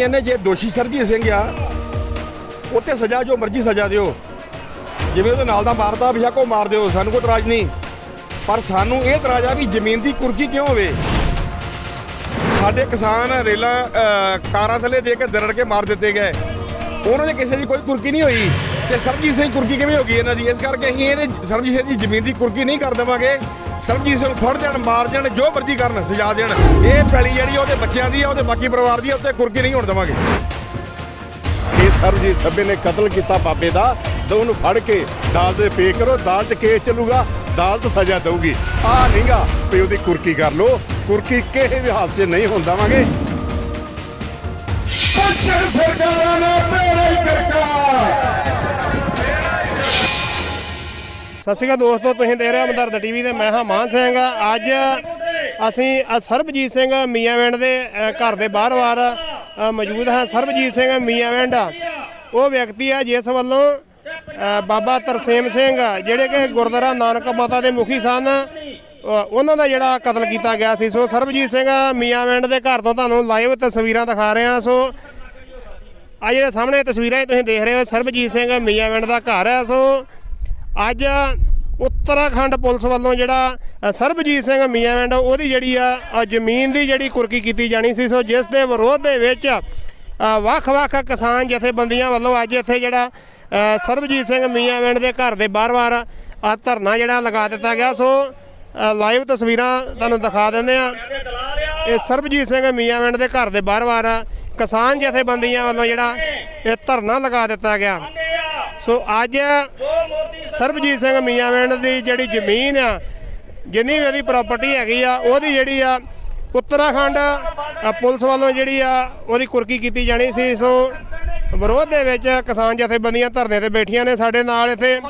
ਅਸੀਂ ਇਹਨੇ ਜੇ ਦੋਸ਼ੀ ਸਰਬਜੀਤ ਸਿੰਘ ਆ ਉਹ ਸਜ਼ਾ ਜੋ ਮਰਜ਼ੀ ਸਜ਼ਾ ਦਿਓ। ਜਿਵੇਂ ਉਹਦੇ ਨਾਲ ਦਾ ਮਾਰਦਾ ਬਿਸ਼ੱਕ ਉਹ ਮਾਰ ਦਿਓ ਸਾਨੂੰ ਕੋਈ ਇਤਰਾਜ਼ ਨਹੀਂ। ਪਰ ਸਾਨੂੰ ਇਹ ਇਤਰਾਜ਼ ਆ ਵੀ ਜ਼ਮੀਨ ਦੀ ਕੁਰਕੀ ਕਿਉਂ ਹੋਵੇ? ਸਾਡੇ ਕਿਸਾਨ ਰੇਲਾਂ ਅ, ਕਾਰਾਂ ਥੱਲੇ ਦੇ ਕੇ ਦਰੜ ਕੇ ਮਾਰ ਦਿੱਤੇ ਗਏ। ਉਹਨਾਂ ਦੇ ਕਿਸੇ ਦੀ ਕੋਈ ਕੁਰਕੀ ਨਹੀਂ ਹੋਈ ਤੇ ਸਰਬਜੀਤ ਸਿੰਘ ਕੁਰਕੀ ਕਿਵੇਂ ਹੋ ਗਈ ਇਹਨਾਂ ਦੀ? ਇਸ ਕਰਕੇ ਅਸੀਂ ਇਹਨੇ ਸਰਬਜੀਤ ਸਿੰਘ ਦੀ ਜ਼ਮੀਨ ਦੀ ਕੁਰਕੀ ਨਹੀਂ ਕਰ ਦੇਵਾਂਗੇ। ਸਰਬਜੀਤ ਸਿੰਘ ਨੂੰ ਫੜ ਦੇਣ ਮਾਰ ਦੇਣ ਜੋ ਮਰਜ਼ੀ ਕਰਨ ਸਜ਼ਾ ਦੇਣ। ਇਹ ਪੈਲੀ ਜਿਹੜੀ ਉਹਦੇ ਬੱਚਿਆਂ ਦੀ ਆ ਉਹਦੇ ਬਾਕੀ ਪਰਿਵਾਰ ਦੀ ਆ ਉੱਤੇ ਕੁਰਕੀ ਨਹੀਂ ਹੋਣ ਦੇਵਾਂਗੇ। ਇਹ ਸਰਬਜੀਤ ਸੱਬੇ ਨੇ ਕਤਲ ਕੀਤਾ ਬਾਬੇ ਦਾ। ਤਾਂ ਉਹਨੂੰ ਫੜ ਕੇ ਦਾਲ ਦੇ ਪੇ ਕਰੋ ਦਾਲ 'ਚ ਕੇਸ ਚੱਲੂਗਾ ਦਾਲ 'ਚ ਸਜ਼ਾ ਦਊਗੀ। ਆ ਨਹੀਂਗਾ ਵੀ ਉਹਦੀ ਕੁਰਕੀ ਕਰ ਲੋ ਕੁਰਕੀ ਕਿਸੇ ਵੀ ਹਾਲਤ 'ਚ ਨਹੀਂ ਹੋਣ ਦੇਵਾਂਗੇ। ਸਰਕਾਰਾਂ ਨੇ ਸਤਿ ਸ਼੍ਰੀ ਅਕਾਲ ਦੋਸਤੋ, ਤੁਸੀਂ ਦੇਖ ਰਹੇ ਹੋ ਮਦਰਦ ਟੀਵੀ ਤੇ ਮੈਂ ਹਾਂ ਮਾਨ ਸਿੰਘ। ਅੱਜ ਅਸੀਂ ਸਰਬਜੀਤ ਸਿੰਘ ਮੀਆਂਵਿੰਡ ਦੇ ਘਰ ਦੇ ਬਾਹਰ-ਬਾਹਰ ਮੌਜੂਦ ਹਾਂ। ਸਰਬਜੀਤ ਸਿੰਘ ਮੀਆਂਵਿੰਡ ਉਹ ਵਿਅਕਤੀ ਆ ਜਿਸ ਵੱਲੋਂ ਬਾਬਾ ਤਰਸੇਮ ਸਿੰਘ, ਜਿਹੜੇ ਕਿ ਗੁਰਦੁਆਰਾ ਨਾਨਕ ਮਾਤਾ ਦੇ ਮੁਖੀ ਸਨ ਉਹਨਾਂ ਦਾ ਜਿਹੜਾ ਕਤਲ ਕੀਤਾ ਗਿਆ ਸੀ। ਸੋ ਸਰਬਜੀਤ ਸਿੰਘ ਮੀਆਂਵਿੰਡ ਦੇ ਘਰ ਤੋਂ ਤੁਹਾਨੂੰ ਲਾਈਵ ਤਸਵੀਰਾਂ ਦਿਖਾ ਰਹੇ ਹਾਂ। ਸੋ ਆ ਜਿਹੜੇ ਸਾਹਮਣੇ ਤਸਵੀਰਾਂ ਤੁਸੀਂ ਦੇਖ ਰਹੇ ਹੋ, ਸਰਬਜੀਤ ਸਿੰਘ ਮੀਆਂਵਿੰਡ ਦਾ ਘਰ ਹੈ। ਸੋ ਅੱਜ ਉੱਤਰਾਖੰਡ ਪੁਲਿਸ ਵੱਲੋਂ ਜਿਹੜਾ ਸਰਬਜੀਤ ਸਿੰਘ ਮੀਆਂਵਿੰਡ ਉਹਦੀ ਜਿਹੜੀ ਆ ਜ਼ਮੀਨ ਦੀ ਜਿਹੜੀ ਕੁਰਕੀ ਕੀਤੀ ਜਾਣੀ ਸੀ, ਸੋ ਜਿਸ ਦੇ ਵਿਰੋਧ ਦੇ ਵਿੱਚ ਵੱਖ-ਵੱਖ ਕਿਸਾਨ ਜਥੇਬੰਦੀਆਂ ਵੱਲੋਂ ਅੱਜ ਇੱਥੇ ਜਿਹੜਾ ਸਰਬਜੀਤ ਸਿੰਘ ਮੀਆਂਵਿੰਡ ਦੇ ਘਰ ਦੇ ਬਾਰ-ਬਾਰ ਆ ਧਰਨਾ ਜਿਹੜਾ ਲਗਾ ਦਿੱਤਾ ਗਿਆ। ਸੋ ਲਾਈਵ ਤਸਵੀਰਾਂ ਤੁਹਾਨੂੰ ਦਿਖਾ ਦਿੰਦੇ ਆ ਇਹ ਸਰਬਜੀਤ ਸਿੰਘ ਮੀਆਂਵਿੰਡ ਦੇ ਘਰ ਦੇ ਬਾਹਰ-ਬਾਹਰ ਕਿਸਾਨ ਜਥੇਬੰਦੀਆਂ ਵੱਲੋਂ ਜਿਹੜਾ ਇਹ ਧਰਨਾ ਲਗਾ ਦਿੱਤਾ ਗਿਆ। ਸੋ ਅੱਜ ਸਰਬਜੀਤ ਸਿੰਘ ਮੀਆਂਵਿੰਡ ਦੀ ਜਿਹੜੀ ਜ਼ਮੀਨ ਆ, ਜਿੰਨੀ ਵੀ ਉਹਦੀ ਪ੍ਰਾਪਰਟੀ ਹੈਗੀ ਆ, ਉਹਦੀ ਜਿਹੜੀ ਆ ਉੱਤਰਾਖੰਡ ਪੁਲਿਸ ਵੱਲੋਂ ਜਿਹੜੀ ਆ ਉਹਦੀ ਕੁਰਕੀ ਕੀਤੀ ਜਾਣੀ ਸੀ। ਸੋ ਵਿਰੋਧ ਦੇ ਵਿੱਚ ਕਿਸਾਨ ਜਥੇਬੰਦੀਆਂ ਧਰਨੇ ਤੇ ਬੈਠੀਆਂ ਨੇ ਸਾਡੇ ਨਾਲ ਇੱਥੇ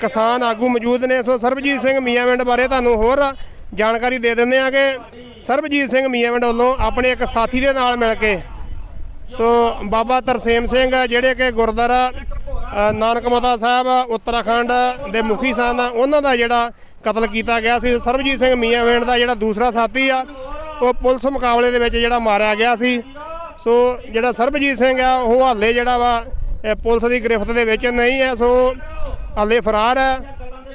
ਕਿਸਾਨ ਆਗੂ ਮੌਜੂਦ ਨੇ। ਸੋ ਸਰਬਜੀਤ ਸਿੰਘ ਮੀਆਂਵਿੰਡ ਬਾਰੇ ਤੁਹਾਨੂੰ ਹੋਰ ਜਾਣਕਾਰੀ ਦੇ ਦਿੰਦੇ ਆ ਕਿ ਸਰਬਜੀਤ ਸਿੰਘ ਮੀਆਂਵਿੰਡ ਵੱਲੋਂ ਆਪਣੇ ਇੱਕ ਸਾਥੀ ਦੇ ਨਾਲ ਮਿਲ ਕੇ ਸੋ ਬਾਬਾ ਤਰਸੇਮ ਸਿੰਘ ਜਿਹੜੇ ਕਿ ਗੁਰਦੁਆਰਾ ਨਾਨਕ ਮਾਤਾ ਸਾਹਿਬ, ਉੱਤਰਾਖੰਡ ਦੇ ਮੁਖੀ ਸਨ ਉਹਨਾਂ ਦਾ ਜਿਹੜਾ ਕਤਲ ਕੀਤਾ ਗਿਆ ਸੀ। ਸਰਬਜੀਤ ਸਿੰਘ ਮੀਆਂਵੇਂਡ ਦਾ ਜਿਹੜਾ ਦੂਸਰਾ ਸਾਥੀ ਆ, ਉਹ ਪੁਲਿਸ ਮੁਕਾਬਲੇ ਦੇ ਵਿੱਚ ਜਿਹੜਾ ਮਾਰਿਆ ਗਿਆ ਸੀ। ਸੋ ਜਿਹੜਾ ਸਰਬਜੀਤ ਸਿੰਘ ਆ, ਉਹ ਹਾਲੇ ਜਿਹੜਾ ਵਾ ਪੁਲਿਸ ਦੀ ਗ੍ਰਿਫਤ ਦੇ ਵਿੱਚ ਨਹੀਂ ਹੈ ਸੋ ਹਾਲੇ ਫਰਾਰ ਹੈ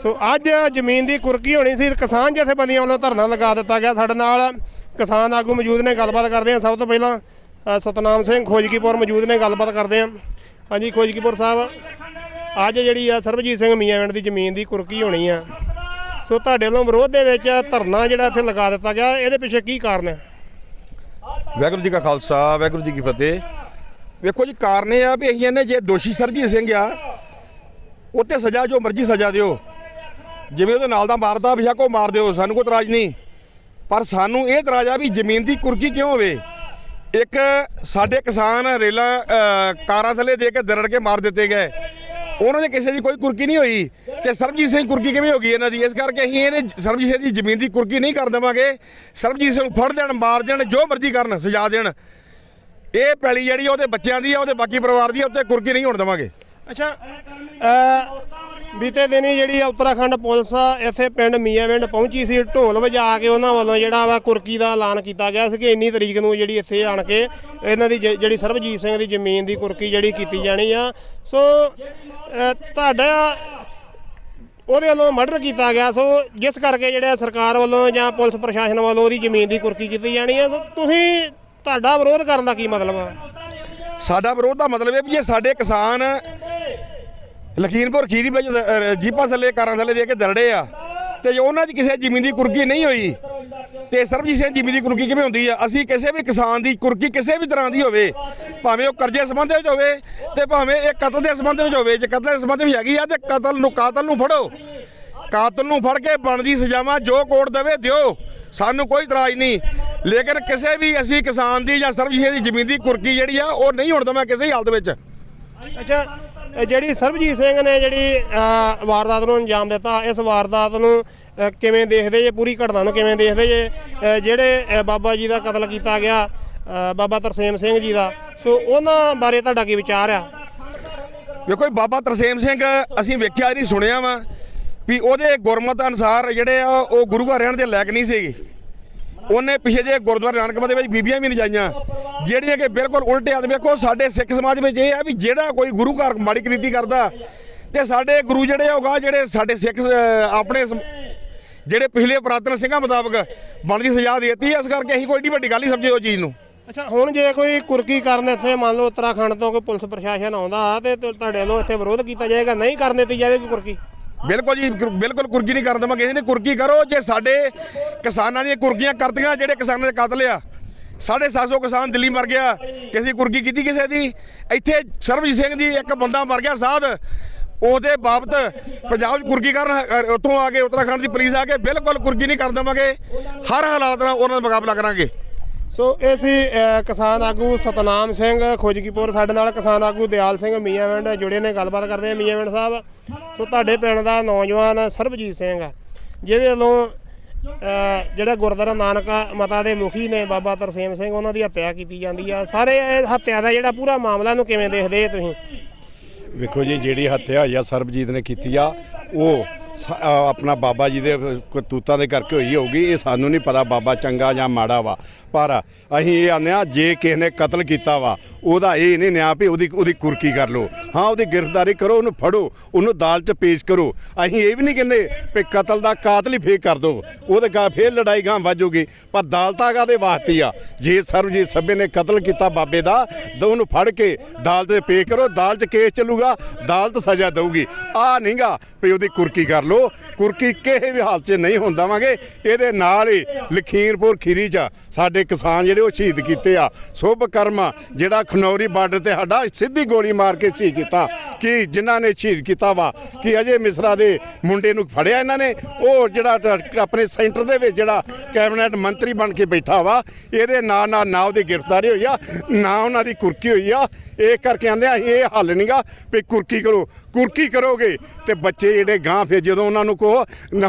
ਸੋ ਅੱਜ ਜ਼ਮੀਨ ਦੀ ਕੁਰਕੀ ਹੋਣੀ ਸੀ, ਕਿਸਾਨ ਜਥੇਬੰਦੀਆਂ ਵੱਲੋਂ ਧਰਨਾ ਲਗਾ ਦਿੱਤਾ ਗਿਆ ਸਾਡੇ ਨਾਲ। ਕਿਸਾਨ ਆਗੂ ਮੌਜੂਦ ਨੇ, ਗੱਲਬਾਤ ਕਰਦੇ ਹਾਂ ਸਭ ਤੋਂ ਪਹਿਲਾਂ। ਸਤਨਾਮ ਸਿੰਘ ਖੋਜਕੀਪੁਰ ਮੌਜੂਦ ਨੇ, ਗੱਲਬਾਤ ਕਰਦੇ ਹਾਂ। ਹਾਂਜੀ, ਖੋਜਕੀਪੁਰ ਸਾਹਿਬ, ਅੱਜ ਜਿਹੜੀ ਆ ਸਰਬਜੀਤ ਸਿੰਘ ਮੀਆਂਵਿੰਡ ਦੀ ਜ਼ਮੀਨ ਦੀ ਕੁਰਕੀ ਹੋਣੀ ਆ। ਸੋ ਤੁਹਾਡੇ ਵੱਲੋਂ ਵਿਰੋਧ ਦੇ ਵਿੱਚ ਧਰਨਾ ਜਿਹੜਾ ਇੱਥੇ ਲਗਾ ਦਿੱਤਾ ਗਿਆ, ਇਹਦੇ ਪਿੱਛੇ ਕੀ ਕਾਰਨ ਹੈ? ਵਾਹਿਗੁਰੂ ਜੀ ਕਾ ਖਾਲਸਾ, ਵਾਹਿਗੁਰੂ ਜੀ ਕੀ ਫਤਿਹ। ਵੇਖੋ ਜੀ, ਕਾਰਨ ਇਹ ਆ ਵੀ ਅਸੀਂ ਇਹਨੇ ਜੇ ਦੋਸ਼ੀ ਸਰਬਜੀਤ ਸਿੰਘ ਆ ਉਹ ਤੇ ਸਜ਼ਾ, ਜੋ ਮਰਜ਼ੀ ਸਜ਼ਾ ਦਿਓ। ਜਿਵੇਂ ਉਹਦੇ ਨਾਲ ਦਾ ਮਾਰਦਾ ਬਿਸ਼ੱਕ ਉਹ ਮਾਰ ਦਿਓ, ਸਾਨੂੰ ਕੋਈ ਇਤਰਾਜ਼ ਨਹੀਂ। ਪਰ ਸਾਨੂੰ ਇਹ ਇਤਰਾਜ਼ ਆ ਵੀ ਜ਼ਮੀਨ ਦੀ ਕੁਰਕੀ ਕਿਉਂ ਹੋਵੇ? ਇੱਕ ਸਾਡੇ ਕਿਸਾਨ ਰੇਲਾਂ ਕਾਰਾਂ ਥੱਲੇ ਦੇ ਕੇ ਦਰੜ ਕੇ ਮਾਰ ਦਿੱਤੇ ਗਏ। ਉਹਨਾਂ ਦੇ ਕਿਸੇ ਦੀ ਕੋਈ ਕੁਰਕੀ ਨਹੀਂ ਹੋਈ ਤੇ ਸਰਬਜੀਤ ਸਿੰਘ ਕੁਰਕੀ ਕਿਵੇਂ ਹੋ ਗਈ ਇਹਨਾਂ ਦੀ? ਇਸ ਕਰਕੇ ਅਸੀਂ ਇਹਨੇ ਸਰਬਜੀਤ ਸਿੰਘ ਦੀ ਜ਼ਮੀਨ ਦੀ ਕੁਰਕੀ ਨਹੀਂ ਕਰ ਦੇਵਾਂਗੇ। ਸਰਬਜੀਤ ਸਿੰਘ ਨੂੰ ਫੜ ਦੇਣ, ਮਾਰ ਦੇਣ, ਜੋ ਮਰਜ਼ੀ ਕਰਨ, ਸਜ਼ਾ ਦੇਣ। ਇਹ ਪੈਲੀ ਜਿਹੜੀ ਉਹਦੇ ਬੱਚਿਆਂ ਦੀ ਆ, ਉਹਦੇ ਬਾਕੀ ਪਰਿਵਾਰ ਦੀ ਆ, ਉੱਤੇ ਕੁਰਕੀ ਨਹੀਂ ਹੋਣ ਦੇਵਾਂਗੇ। ਅੱਛਾ ਬੀਤੇ ਦਿਨੀ ਜਿਹੜੀ ਆ ਉੱਤਰਾਖੰਡ ਪੁਲਿਸ ਇੱਥੇ ਪਿੰਡ ਮੀਆਂਵਿੰਡ ਪਹੁੰਚੀ ਸੀ ਢੋਲ ਵਜਾ ਕੇ ਉਹਨਾਂ ਵੱਲੋਂ ਜਿਹੜਾ ਵਾ ਕੁਰਕੀ ਦਾ ਐਲਾਨ ਕੀਤਾ ਗਿਆ ਸੀ ਕਿ ਇੰਨੀ ਤਰੀਕ ਨੂੰ ਜਿਹੜੀ ਇੱਥੇ ਆਣ ਕੇ ਇਹਨਾਂ ਦੀ ਜ- ਜਿਹੜੀ ਸਰਬਜੀਤ ਸਿੰਘ ਦੀ ਜ਼ਮੀਨ ਦੀ ਕੁਰਕੀ ਜਿਹੜੀ ਕੀਤੀ ਜਾਣੀ ਆ। ਸੋ ਅ, ਤੁਹਾਡਾ ਉਹਦੇ ਵੱਲੋਂ ਮਰਡਰ ਕੀਤਾ ਗਿਆ। ਸੋ ਜਿਸ ਕਰਕੇ ਜਿਹੜਾ ਸਰਕਾਰ ਵੱਲੋਂ ਜਾਂ ਪੁਲਿਸ ਪ੍ਰਸ਼ਾਸਨ ਵੱਲੋਂ ਉਹਦੀ ਜ਼ਮੀਨ ਦੀ ਕੁਰਕੀ ਕੀਤੀ ਜਾਣੀ ਆ। ਸੋ ਤੁਸੀਂ ਤੁਹਾਡਾ ਵਿਰੋਧ ਕਰਨ ਦਾ ਕੀ ਮਤਲਬ ਆ? ਸਾਡਾ ਵਿਰੋਧ ਦਾ ਮਤਲਬ ਇਹ ਵੀ ਜੇ ਸਾਡੇ ਕਿਸਾਨ ਲਖੀਮਪੁਰ ਖੀਰੀ ਵਿੱਚ ਅ, ਜੀਪਾਂ ਥੱਲੇ ਕਾਰਾਂ ਥੱਲੇ ਦੇ ਕੇ ਦਰੜੇ ਆ। ਤੇ ਜੇ ਉਹਨਾਂ 'ਚ ਕਿਸੇ ਜ਼ਮੀਨ ਦੀ ਕੁਰਕੀ ਨਹੀਂ ਹੋਈ। ਤੇ ਸਰਬਜੀਤ ਸਿੰਘ ਜ਼ਮੀਨ ਦੀ ਕੁਰਕੀ ਕਿਵੇਂ ਹੁੰਦੀ ਆ? ਅਸੀਂ ਕਿਸੇ ਵੀ ਕਿਸਾਨ ਦੀ ਕੁਰਕੀ ਕਿਸੇ ਵੀ ਤਰ੍ਹਾਂ ਦੀ ਹੋਵੇ ਭਾਵੇਂ ਉਹ ਕਰਜ਼ੇ ਸੰਬੰਧ ਵਿੱਚ ਹੋਵੇ ਤੇ ਭਾਵੇਂ ਇਹ ਕਤਲ ਦੇ ਸੰਬੰਧ ਵਿੱਚ ਹੋਵੇ ਜੇ ਕਤਲ ਦੇ ਸੰਬੰਧ ਵਿੱਚ ਹੈਗੀ ਆ ਤੇ ਕਤਲ ਨੂੰ ਕਾਤਲ ਨੂੰ ਫੜੋ। ਕਾਤਲ ਨੂੰ ਫੜ ਕੇ ਬਣਦੀ ਸਜ਼ਾਵਾਂ ਜੋ ਕੋਰਟ ਦੇਵੇ ਦਿਓ। ਸਾਨੂੰ ਕੋਈ ਇਤਰਾਜ਼ ਨਹੀਂ। ਲੇਕਿਨ ਕਿਸੇ ਵੀ ਅਸੀਂ ਕਿਸਾਨ ਦੀ ਜਾਂ ਸਰਬਜੀਤ ਸਿੰਘ ਦੀ ਜ਼ਮੀਨ ਦੀ ਕੁਰਕੀ ਜਿਹੜੀ ਆ ਉਹ ਨਹੀਂ ਹੋਣ ਦਵਾਂ ਕਿਸੇ ਹਾਲਤ ਵਿੱਚ। ਅੱਛਾ ਇਹ ਜਿਹੜੀ ਸਰਬਜੀਤ ਸਿੰਘ ਨੇ ਜਿਹੜੀ ਅ, ਵਾਰਦਾਤ ਨੂੰ ਅੰਜਾਮ ਦਿੱਤਾ ਇਸ ਵਾਰਦਾਤ ਨੂੰ ਅ, ਕਿਵੇਂ ਦੇਖਦੇ ਜੇ ਪੂਰੀ ਘਟਨਾ ਨੂੰ ਕਿਵੇਂ ਦੇਖਦੇ ਜੇ ਅ, ਜਿਹੜੇ ਅ, ਬਾਬਾ ਜੀ ਦਾ ਕਤਲ ਕੀਤਾ ਗਿਆ ਅ, ਬਾਬਾ ਤਰਸੇਮ ਸਿੰਘ ਜੀ ਦਾ ਸੋ ਉਹਨਾਂ ਬਾਰੇ ਤੁਹਾਡਾ ਕੀ ਵਿਚਾਰ ਆ? ਵੇਖੋ ਜੀ ਬਾਬਾ ਤਰਸੇਮ ਸਿੰਘ ਅਸੀਂ ਵੇਖਿਆ ਨਹੀਂ ਸੁਣਿਆ ਵਾ ਵੀ ਉਹਦੇ ਗੁਰਮਤ ਅਨੁਸਾਰ ਜਿਹੜੇ ਆ ਉਹ ਗੁਰੂ ਘਰ ਰਹਿਣ ਦੇ ਲਾਇਕ ਨਹੀਂ ਸੀਗੇ। ਉਹਨੇ ਪਿਛੇ ਜੇ ਗੁਰਦੁਆਰਾ ਨਾਨਕਮਾ ਦੇ ਵਿੱਚ ਬੀਬੀਆਂ ਵੀ ਨਹੀਂ ਜਿਹੜੀਆਂ ਕਿ ਬਿਲਕੁਲ ਉਲਟੇ ਆ ਵੇਖੋ, ਸਾਡੇ ਸਿੱਖ ਸਮਾਜ ਵਿੱਚ ਇਹ ਆ ਵੀ ਜਿਹੜਾ ਕੋਈ ਗੁਰੂ ਘਰ ਮਾੜੀ ਕ੍ਰਿਤੀ ਕਰਦਾ, ਤੇ ਸਾਡੇ ਗੁਰੂ ਜਿਹੜੇ ਆ, ਉਹ ਜਿਹੜੇ ਸਾਡੇ ਸਿੱਖ ਆਪਣੇ ਜਿਹੜੇ ਪਿਛਲੇ ਪ੍ਰਾਤਨ ਸਿੰਘਾਂ ਮੁਤਾਬਕ ਬਣਦੀ ਸਜ਼ਾ ਦਿੱਤੀ, ਇਸ ਕਰਕੇ ਅਸੀਂ ਕੋਈ ਏਡੀ ਵੱਡੀ ਗੱਲ ਨਹੀਂ ਸਮਝੇ ਉਹ ਚੀਜ਼ ਨੂੰ। ਅੱਛਾ, ਹੁਣ ਜੇ ਕੋਈ ਕੁਰਕੀ ਕਰਨ ਇੱਥੇ, ਮੰਨ ਲਓ ਉੱਤਰਾਖੰਡ ਤੋਂ ਕੋਈ ਪੁਲਿਸ ਪ੍ਰਸ਼ਾਸਨ ਆਉਂਦਾ ਤੇ, ਤੁਹਾਡੇ ਵੱਲੋਂ ਇੱਥੇ ਵਿਰੋਧ ਕੀਤਾ ਜਾਏਗਾ, ਨਹੀਂ ਕਰਨ ਦਿੱਤੀ ਜਾਵੇਗੀ ਕੁਰਕੀ? ਬਿਲਕੁਲ ਜੀ ਕੁਰ- ਬਿਲਕੁਲ ਕੁਰਕੀ ਨਹੀਂ ਕਰਨ ਦੇਵਾਂਗੇ। ਕਿਸੇ ਇਹਨੇ ਕੁਰਕੀ ਕਰੋ ਜੇ ਸਾਡੇ ਕਿਸਾਨਾਂ ਦੀਆਂ ਕੁਰਕੀਆਂ ਕਰਤੀਆਂ ਜਿਹੜੇ ਕਿਸਾਨਾਂ ਦੇ ਕਤਲ ਆ। ਸਾਢੇ ਸੱਤ ਸੌ ਕਿਸਾਨ ਦਿੱਲੀ ਮਰ ਗਿਆ। ਕਿਸੇ ਦੀ ਕੁਰਕੀ ਕੀਤੀ ਕਿਸੇ ਦੀ? ਇੱਥੇ ਸਰਬਜੀਤ ਸਿੰਘ ਜੀ ਇੱਕ ਬੰਦਾ ਮਰ ਗਿਆ ਸਾਧ। ਉਹਦੇ ਬਾਬਤ ਪੰਜਾਬ 'ਚ ਕੁਰਕੀ ਕਰਨ ਅ, ਉੱਥੋਂ ਆ ਕੇ ਉੱਤਰਾਖੰਡ ਦੀ ਪੁਲਿਸ ਆ ਕੇ ਬਿਲਕੁਲ ਕੁਰਕੀ ਨਹੀਂ ਕਰਨ ਦੇਵਾਂਗੇ। ਹਰ ਹਾਲਾਤ ਨਾਲ ਉਹਨਾਂ ਦਾ ਮੁਕਾਬਲਾ ਕਰਾਂਗੇ। ਸੋ ਇਹ ਸੀ ਅ, ਕਿਸਾਨ ਆਗੂ ਸਤਨਾਮ ਸਿੰਘ ਖੋਜਕੀਪੁਰ ਸਾਡੇ ਨਾਲ ਕਿਸਾਨ ਆਗੂ ਦਿਆਲ ਸਿੰਘ ਮੀਆਂਵਿੰਡ ਜੁੜੇ ਨੇ ਗੱਲਬਾਤ ਕਰਦੇ ਆ ਮੀਆਂਵਿੰਡ ਸਾਹਿਬ। ਸੋ ਤੁਹਾਡੇ ਪਿੰਡ ਦਾ ਨੌਜਵਾਨ ਸਰਬਜੀਤ ਸਿੰਘ ਆ ਜਿਹਦੇ ਵੱਲੋਂ ਅ, ਜਿਹੜਾ ਗੁਰਦੁਆਰਾ ਨਾਨਕ ਮਤਾ ਦੇ ਮੁਖੀ ਨੇ ਬਾਬਾ ਤਰਸੇਮ ਸਿੰਘ ਉਹਨਾਂ ਦੀ ਹੱਤਿਆ ਕੀਤੀ ਜਾਂਦੀ ਆ। ਸਾਰੇ ਇਹ ਹੱਤਿਆ ਦਾ ਜਿਹੜਾ ਪੂਰਾ ਮਾਮਲਾ ਨੂੰ ਕਿਵੇਂ ਦੇਖਦੇ ਤੁਸੀਂ? ਵੇਖੋ ਜੀ ਜਿਹੜੀ ਹੱਤਿਆ ਹੋਈ ਆ ਸਰਬਜੀਤ ਨੇ ਕੀਤੀ ਆ ਉਹ ਆਪਣਾ ਬਾਬਾ ਜੀ ਦੇ ਕਰਤੂਤਾਂ ਦੇ ਕਰਕੇ ਹੋਈ ਹੋਊਗੀ, ਇਹ ਸਾਨੂੰ ਨਹੀਂ ਪਤਾ ਬਾਬਾ ਚੰਗਾ ਜਾਂ ਮਾੜਾ ਵਾ। ਪਰ ਅਸੀਂ ਇਹ ਆਨੇ ਆ, ਜੇ ਕਿਸੇ ਨੇ ਕਤਲ ਕੀਤਾ ਵਾ, ਉਹਦਾ ਇਹ ਨਹੀਂ ਨਿਆਂ ਵੀ ਉਹਦੀ ਉਹਦੀ ਕੁਰਕੀ ਕਰ ਲਓ। ਹਾਂ, ਉਹਦੀ ਗ੍ਰਿਫਤਾਰੀ ਕਰੋ, ਉਹਨੂੰ ਫੜੋ, ਉਹਨੂੰ ਅਦਾਲਤ 'ਚ ਪੇਸ਼ ਕਰੋ। ਅਸੀਂ ਇਹ ਵੀ ਨਹੀਂ ਕਹਿੰਦੇ ਵੀ ਕਤਲ ਦਾ ਕਾਤਲ ਹੀ ਫੇਕ ਕਰ ਦਿਓ ਉਹਦੇ ਗਾ ਫੇਰ ਲੜਾਈ ਗਾਂ ਵੱਜੂਗੀ ਪਰ ਅਦਾਲਤਾਂ ਕਾਦੇ ਵਾਸਤੇ ਆ? ਜੇ ਸਰਬਜੀਤ ਸੱਭੇ ਨੇ ਕਤਲ ਕੀਤਾ ਬਾਬੇ ਦਾ, ਤਾਂ ਉਹਨੂੰ ਫੜ ਕੇ ਅਦਾਲਤ 'ਚ ਪੇਸ਼ ਕਰੋ। ਅਦਾਲਤ 'ਚ ਕੇਸ ਚੱਲੂਗਾ, ਅਦਾਲਤ ਸਜ਼ਾ ਦੇਊਗੀ। ਆ ਨਹੀਂਗਾ ਵੀ ਉਹਦੀ ਕੁਰਕੀ ਕਰ ਲਓ। ਕੁਰਕੀ ਕਿਸੇ ਵੀ ਹਾਲਤ 'ਚ ਨਹੀਂ ਹੋਣ ਦੇਵਾਂਗੇ। ਇਹਦੇ ਨਾਲ ਹੀ ਲਖੀਮਪੁਰ ਖੀਰੀ 'ਚ ਸਾਡੇ ਕਿਸਾਨ ਜਿਹੜੇ ਉਹ ਸ਼ਹੀਦ ਕੀਤੇ ਆ। ਸੁਭ ਕਰਮਾ ਜਿਹੜਾ ਖਨੌਰੀ ਬਾਰਡਰ ਤੇ ਸਾਡਾ ਸਿੱਧੀ ਗੋਲੀ ਮਾਰ ਕੇ ਸ਼ਹੀਦ ਕੀਤਾ। ਕਿ ਜਿਨ੍ਹਾਂ ਨੇ ਸ਼ਹੀਦ ਕੀਤਾ ਵਾ, ਕਿ ਅਜੇ ਮਿਸਰਾ ਦੇ ਮੁੰਡੇ ਨੂੰ ਫੜਿਆ ਇਹਨਾਂ ਨੇ? ਉਹ ਜਿਹੜਾ ਆਪਣੇ ਸੈਂਟਰ ਦੇ ਵਿੱਚ ਜਿਹੜਾ ਕੈਬਨਿਟ ਮੰਤਰੀ ਬਣ ਕੇ ਬੈਠਾ ਵਾ, ਇਹਦੇ ਨਾਂ ਨਾਲ ਨਾ ਉਹਦੀ ਗ੍ਰਿਫਤਾਰੀ ਹੋਈ ਆ, ਨਾ ਉਹਨਾਂ ਦੀ ਕੁਰਕੀ ਹੋਈ ਆ। ਇਹ ਕਰਕੇ ਆਂਦੇ ਆ, ਅਸੀਂ ਇਹ ਹੱਲ ਨਹੀਂਗਾ ਵੀ ਕੁਰਕੀ ਕਰੋ। ਕੁਰਕੀ ਕਰੋਗੇ ਤੇ ਬੱਚੇ ਜਿਹੜੇ ਗਾਂ ਫਿਰ ਜਦੋਂ ਉਹਨਾਂ ਨੂੰ ਕੋ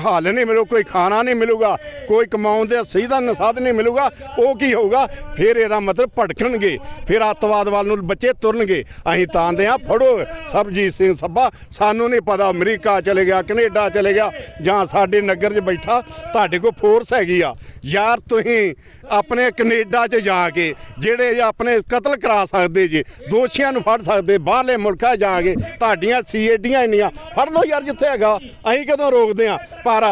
ਹੱਲ ਨਹੀਂ ਮਿਲੂ, ਕੋਈ ਖਾਣਾ ਨਹੀਂ ਮਿਲੂਗਾ, ਕੋਈ ਕਮਾਉਣ ਦੇ ਸਹੀ ਦਾ ਨਸਾਦ ਨਹੀਂ ਮਿਲੂਗਾ, ਉਹ ਕੀ ਹੋਊਗਾ? ਫਿਰ ਇਹਦਾ ਮਤਲਬ ਭੜਕਣਗੇ, ਫਿਰ ਅੱਤਵਾਦ ਵੱਲ ਨੂੰ ਬੱਚੇ ਤੁਰਨਗੇ। ਅਸੀਂ ਤਾਂ ਆਂਦੇ ਆ ਫੜੋ, ਸਰਬਜੀਤ ਸਿੰਘ ਸੱਭਾ, ਸਾਨੂੰ ਨਹੀਂ ਪਤਾ ਅਮਰੀਕਾ ਚਲੇ ਗਿਆ, ਕੈਨੇਡਾ ਚਲੇ ਗਿਆ, ਜਾਂ ਸਾਡੇ ਨਗਰ 'ਚ ਬੈਠਾ, ਤੁਹਾਡੇ ਕੋਲ ਫੋਰਸ ਹੈਗੀ ਆ। ਯਾਰ ਤੁਸੀਂ ਆਪਣੇ ਕੈਨੇਡਾ 'ਚ ਜਾ ਕੇ, ਜਿਹੜੇ ਆਪਣੇ ਕਤਲ ਕਰਾ ਸਕਦੇ ਜੇ, ਦੋਸ਼ੀਆਂ ਨੂੰ ਫੜ ਸਕਦੇ, ਬਾਹਰਲੇ ਮੁਲਕਾਂ 'ਚ ਜਾ ਕੇ, ਤੁਹਾਡੀਆਂ ਸੀਏਡੀਆਂ ਇੰਨੀਆਂ, ਫੜ ਲਓ ਯਾਰ ਜਿੱਥੇ ਹੈਗਾ। ਅਸੀਂ ਕਦੋਂ ਰੋਕਦੇ ਆ ਪਰ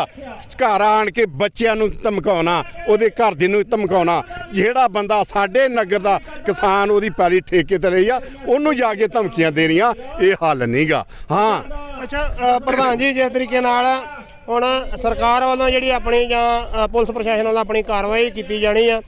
ਘਰ ਆਣ ਕੇ ਬੱਚਿਆਂ ਨੂੰ ਧਮਕਾਉਣਾ, ਉਹਦੇ ਘਰ ਦੇ ਨੂੰ ਧਮਕਾਉਣਾ, ਜਿਹੜਾ ਬੰਦਾ ਸਾਡੇ ਨਗਰ ਦਾ ਕਿਸਾਨ, ਉਹਦੀ ਪੈਲੀ ਠੇਕੇ ਤੇ ਰਹੀ ਆ, ਉਹਨੂੰ ਜਾ ਕੇ ਧਮਕੀਆਂ ਦੇਣੀਆਂ ਇਹ ਹੱਲ ਨਹੀਂਗਾ। ਹਾਂ। ਅੱਛਾ ਪ੍ਰਧਾਨ ਜੀ, ਜਿਸ ਤਰੀਕੇ ਨਾਲ ਹੁਣ ਸਰਕਾਰ ਵੱਲੋਂ ਜਿਹੜੀ ਆਪਣੀ ਜਾਂ ਪੁਲਿਸ ਪ੍ਰਸ਼ਾਸਨ ਵੱਲੋਂ ਆਪਣੀ ਕਾਰਵਾਈ ਕੀਤੀ ਜਾਣੀ ਆ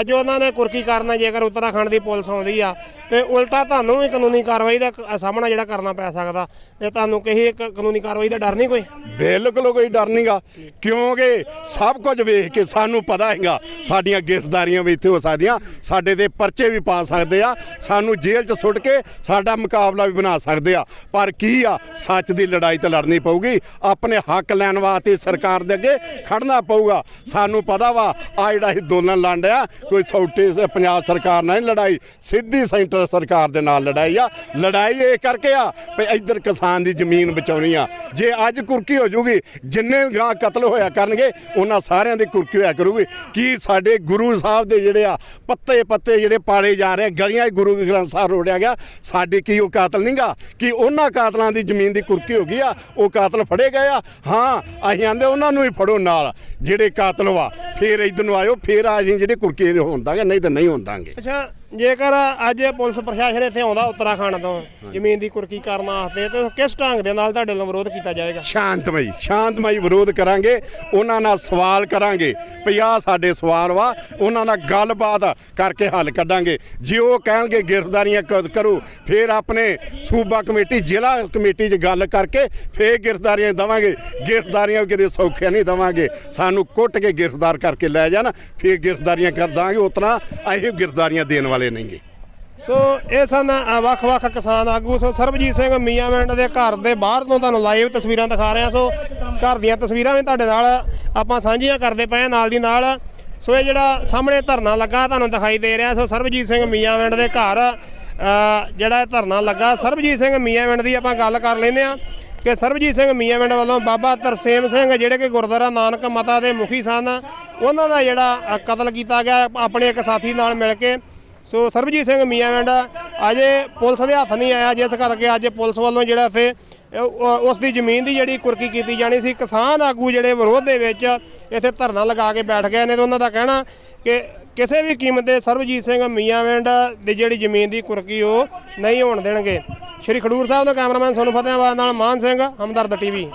ਅੱਜ ਉਹਨਾਂ ਨੇ ਕੁਰਕੀ ਕਰਨਾ ਜੇਕਰ ਉੱਤਰਾਖੰਡ ਦੀ ਪੁਲਿਸ ਆਉਂਦੀ ਆ। ਤੇ ਉਲਟਾ ਤੁਹਾਨੂੰ ਵੀ ਕਾਨੂੰਨੀ ਕਾਰਵਾਈ ਦਾ ਕ- ਸਾਹਮਣਾ ਜਿਹੜਾ ਕਰਨਾ ਪੈ ਸਕਦਾ। ਤੇ ਤੁਹਾਨੂੰ ਕਿਸੇ ਇੱਕ ਕਾਨੂੰਨੀ ਕਾਰਵਾਈ ਦਾ ਡਰ ਨਹੀਂ ਕੋਈ? ਬਿਲਕੁਲ ਕੋਈ ਡਰ ਨਹੀਂਗਾ ਕਿਉਂਕਿ ਸਭ ਕੁਝ ਵੇਖ ਕੇ ਸਾਨੂੰ ਪਤਾ ਹੈਗਾ, ਸਾਡੀਆਂ ਗ੍ਰਿਫਤਾਰੀਆਂ ਵੀ ਇੱਥੇ ਹੋ ਸਕਦੀਆਂ, ਸਾਡੇ ਤੇ ਪਰਚੇ ਵੀ ਪਾ ਸਕਦੇ ਆ, ਸਾਨੂੰ ਜੇਲ੍ਹ 'ਚ ਸੁੱਟ ਕੇ ਸਾਡਾ ਮੁਕਾਬਲਾ ਵੀ ਬਣਾ ਸਕਦੇ ਆ। ਪਰ ਕੀ ਆ, ਸੱਚ ਦੀ ਲੜਾਈ ਤਾਂ ਲੜਨੀ ਪਊਗੀ। ਆਪਣੇ ਹੱਕ ਲੈਣ ਵਾਸਤੇ ਸਰਕਾਰ ਦੇ ਅੱਗੇ ਖੜਨਾ ਪਊਗਾ। ਸਾਨੂੰ ਪਤਾ ਵਾ ਆ ਜਿਹੜਾ ਇਹ ਦੋਲਨ ਲੰਡਿਆ ਕੋਈ ਸੌਟੇ ਪੰਜਾਬ ਸਰਕਾਰ ਨਾਲ ਨਹੀਂ ਲੜਾਈ, ਸਿੱਧੀ ਸੈਂਟਰ ਸਰਕਾਰ ਦੇ ਨਾਲ ਲੜਾਈ ਆ। ਲੜਾਈ ਇਹ ਕਰਕੇ ਆ ਵੀ ਇੱਧਰ ਕਿਸਾਨ ਦੀ ਜ਼ਮੀਨ ਬਚਾਉਣੀ ਆ। ਜੇ ਅੱਜ ਕੁਰਕੀ ਹੋ ਜੂਗੀ, ਜਿੰਨੇ ਗਾਂ ਕਤਲ ਹੋਇਆ ਕਰਨਗੇ, ਉਹਨਾਂ ਸਾਰਿਆਂ ਦੀ ਕੁਰਕੀ ਹੋਇਆ ਕਰੂਗੀ। ਕੀ ਸਾਡੇ ਗੁਰੂ ਸਾਹਿਬ ਦੇ ਜਿਹੜੇ ਆ ਪੱਤੇ ਪੱਤੇ ਜਿਹੜੇ ਪਾੜੇ ਜਾ ਰਹੇ ਗਲੀਆਂ 'ਚ ਗੁਰੂ ਗ੍ਰੰਥ ਸਾਹਿਬ ਰੋੜਿਆ ਗਿਆ, ਸਾਡੇ ਕੀ ਉਹ ਕਾਤਲ ਨਹੀਂਗਾ ਕਿ ਉਹਨਾਂ ਕਾਤਲਾਂ ਦੀ ਜ਼ਮੀਨ ਦੀ ਕੁਰਕੀ ਹੋ ਗਈ ਆ, ਉਹ ਕਾਤਲ ਫੜੇ ਗਏ ਆ? ਹਾਂ, ਅਸੀਂ ਆਂਦੇ ਉਹਨਾਂ ਨੂੰ ਹੀ ਫੜੋ ਨਾਲ, ਜਿਹੜੇ ਕਾਤਲ ਵਾ। ਫੇਰ ਇਧਰ ਨੂੰ ਆਇਓ, ਫੇਰ ਆ ਜੀ ਜਿਹੜੇ ਕੁਰਕੀ ਹੁੰਦਾਗੇ ਨਹੀਂ ਤਾਂ ਨਹੀਂ ਹੁੰਦਾਂਗੇ ਅੱਛਾ ਜੇਕਰ ਅੱਜ ਪੁਲਿਸ ਪ੍ਰਸ਼ਾਸਨ ਇੱਥੇ ਆਉਂਦਾ ਉੱਤਰਾਖੰਡ ਤੋਂ ਜ਼ਮੀਨ ਦੀ ਕੁਰਕੀ ਕਰਨ ਵਾਸਤੇ ਤੇ ਕਿਸ ਢੰਗ ਦੇ ਨਾਲ ਤੁਹਾਡੇ ਵੱਲੋਂ ਵਿਰੋਧ ਕੀਤਾ ਜਾਏਗਾ? ਸ਼ਾਂਤਮਈ ਸ਼ਾਂਤਮਈ ਵਿਰੋਧ ਕਰਾਂਗੇ ਉਹਨਾਂ ਨਾਲ ਸਵਾਲ ਕਰਾਂਗੇ। ਵੀ ਆਹ ਸਾਡੇ ਸਵਾਲ ਵਾ ਉਹਨਾਂ ਨਾਲ ਗੱਲਬਾਤ ਕਰਕੇ ਹੱਲ ਕੱਢਾਂਗੇ। ਜੇ ਉਹ ਕਹਿਣਗੇ ਗ੍ਰਿਫਤਾਰੀਆਂ ਕਰੋ ਫਿਰ ਆਪਣੇ ਸੂਬਾ ਕਮੇਟੀ ਜ਼ਿਲ੍ਹਾ ਕਮੇਟੀ 'ਚ ਗੱਲ ਕਰਕੇ ਫਿਰ ਗ੍ਰਿਫਤਾਰੀਆਂ ਦਵਾਂਗੇ। ਗ੍ਰਿਫਤਾਰੀਆਂ ਕਿਤੇ ਸੌਖੀਆਂ ਨਹੀਂ ਦਵਾਂਗੇ। ਸਾਨੂੰ ਕੁੱਟ ਕੇ ਗ੍ਰਿਫਤਾਰ ਕਰਕੇ ਲੈ ਜਾਣ ਫਿਰ ਗ੍ਰਿਫਤਾਰੀਆਂ ਕਰ ਦਾਂਗੇ। ਉਤਨਾ ਅਸੀਂ ਗ੍ਰਿਫਤਾਰੀਆਂ ਦੇਣ ਵਾਲੇ ਨਹੀਂਗੇ ਸੋ ਇਹ ਸਨ ਅ, ਵੱਖ-ਵੱਖ ਕਿਸਾਨ ਆਗੂ। ਸੋ ਸਰਬਜੀਤ ਸਿੰਘ ਮੀਆਂਵਿੰਡ ਦੇ ਘਰ ਦੇ ਬਾਹਰ ਤੋਂ ਤੁਹਾਨੂੰ ਲਾਈਵ ਤਸਵੀਰਾਂ ਦਿਖਾ ਰਹੇ। ਹਾਂ ਸੋ ਘਰ ਦੀਆਂ ਤਸਵੀਰਾਂ ਵੀ ਤੁਹਾਡੇ ਨਾਲ ਆਪਾਂ ਸਾਂਝੀਆਂ ਕਰਦੇ ਪਏ ਹਾਂ ਨਾਲ ਦੀ ਨਾਲ। ਸੋ ਇਹ ਜਿਹੜਾ ਸਾਹਮਣੇ ਧਰਨਾ ਲੱਗਾ ਤੁਹਾਨੂੰ ਦਿਖਾਈ ਦੇ ਰਿਹਾ। ਸੋ ਸਰਬਜੀਤ ਸਿੰਘ ਮੀਆਂਵਿੰਡ ਦੇ ਘਰ ਅ, ਜਿਹੜਾ ਇਹ ਧਰਨਾ ਲੱਗਾ। ਸਰਬਜੀਤ ਸਿੰਘ ਮੀਆਂਵਿੰਡ ਦੀ ਆਪਾਂ ਗੱਲ ਕਰ ਲੈਂਦੇ ਹਾਂ ਕਿ ਸਰਬਜੀਤ ਸਿੰਘ ਮੀਆਂਵਿੰਡ ਵੱਲੋਂ ਬਾਬਾ ਤਰਸੇਮ ਸਿੰਘ ਜਿਹੜੇ ਕਿ ਗੁਰਦੁਆਰਾ ਨਾਨਕ ਮਤਾ ਦੇ ਮੁਖੀ ਸਨ ਉਹਨਾਂ ਦਾ ਜਿਹੜਾ ਅ, ਕਤਲ ਕੀਤਾ ਗਿਆ। ਆਪਣੇ ਇੱਕ ਸਾਥੀ ਨਾਲ ਮਿਲ ਕੇ ਸੋ ਸਰਬਜੀਤ ਸਿੰਘ ਮੀਆਂਵਿੰਡ ਅਜੇ ਪੁਲਿਸ ਦੇ ਹੱਥ ਨਹੀਂ ਆਇਆ, ਜਿਸ ਕਰਕੇ ਅੱਜ ਪੁਲਿਸ ਵੱਲੋਂ ਜਿਹੜਾ ਇੱਥੇ ਉਸ ਦੀ ਜ਼ਮੀਨ ਦੀ ਜਿਹੜੀ ਕੁਰਕੀ ਕੀਤੀ ਜਾਣੀ ਸੀ, ਕਿਸਾਨ ਆਗੂ ਜਿਹੜੇ ਵਿਰੋਧ ਦੇ ਵਿੱਚ ਇੱਥੇ ਧਰਨਾ ਲਗਾ ਕੇ ਬੈਠ ਗਏ ਨੇ ਤੇ ਉਹਨਾਂ ਦਾ ਕਹਿਣਾ ਕਿ ਕਿਸੇ ਵੀ ਕੀਮਤ ਤੇ ਸਰਬਜੀਤ ਸਿੰਘ ਮੀਆਂਵਿੰਡ ਦੀ ਜਿਹੜੀ ਜ਼ਮੀਨ ਦੀ ਕੁਰਕੀ ਉਹ ਨਹੀਂ ਹੋਣ ਦੇਣਗੇ। ਸ਼੍ਰੀ ਖਡੂਰ ਸਾਹਿਬ ਦਾ ਕੈਮਰਾਮੈਨ ਸੋਨੂੰ ਫਤਿਆਬਾਦ ਨਾਲ ਮਾਨ ਸਿੰਘ, ਹਮਦਰਦ ਟੀਵੀ।